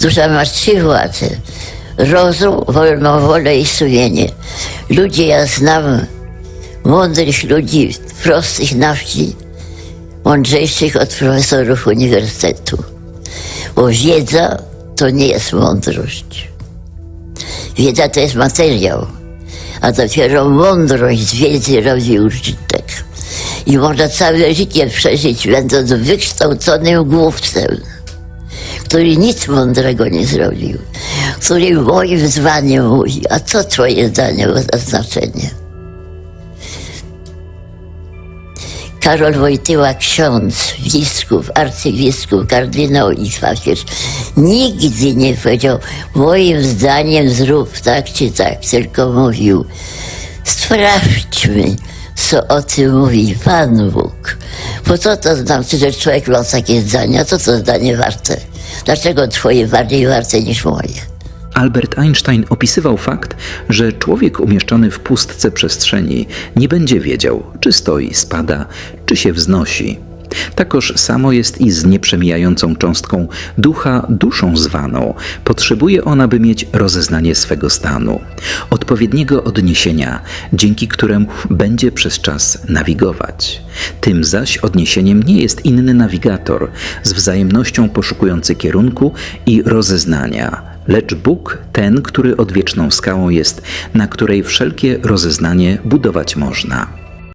Dusza ma trzy władze. Rozum, wolną wolę i sumienie. Ludzie, ja znam mądrych ludzi, prostych na wsi, mądrzejszych od profesorów uniwersytetu. Bo wiedza to nie jest mądrość. Wiedza to jest materiał, a dopiero mądrość z wiedzy robi użytek. I można całe życie przeżyć, będąc wykształconym głupcem, który nic mądrego nie zrobił, który moim zdaniem mówi, a co twoje zdanie ma znaczenie? Karol Wojtyła, ksiądz, biskup, arcybiskup, kardynał i papież, nigdy nie powiedział, moim zdaniem zrób tak czy tak, tylko mówił, sprawdźmy, co o tym mówi Pan Bóg. Bo co to znaczy, że człowiek ma takie zdania, co to zdanie warte? Dlaczego twoje bardziej warte niż moje? Albert Einstein opisywał fakt, że człowiek umieszczony w pustce przestrzeni nie będzie wiedział, czy stoi, spada, czy się wznosi. Takoż samo jest i z nieprzemijającą cząstką ducha duszą zwaną. Potrzebuje ona, by mieć rozeznanie swego stanu, odpowiedniego odniesienia, dzięki któremu będzie przez czas nawigować. Tym zaś odniesieniem nie jest inny nawigator, z wzajemnością poszukujący kierunku i rozeznania, lecz Bóg ten, który odwieczną skałą jest, na której wszelkie rozeznanie budować można.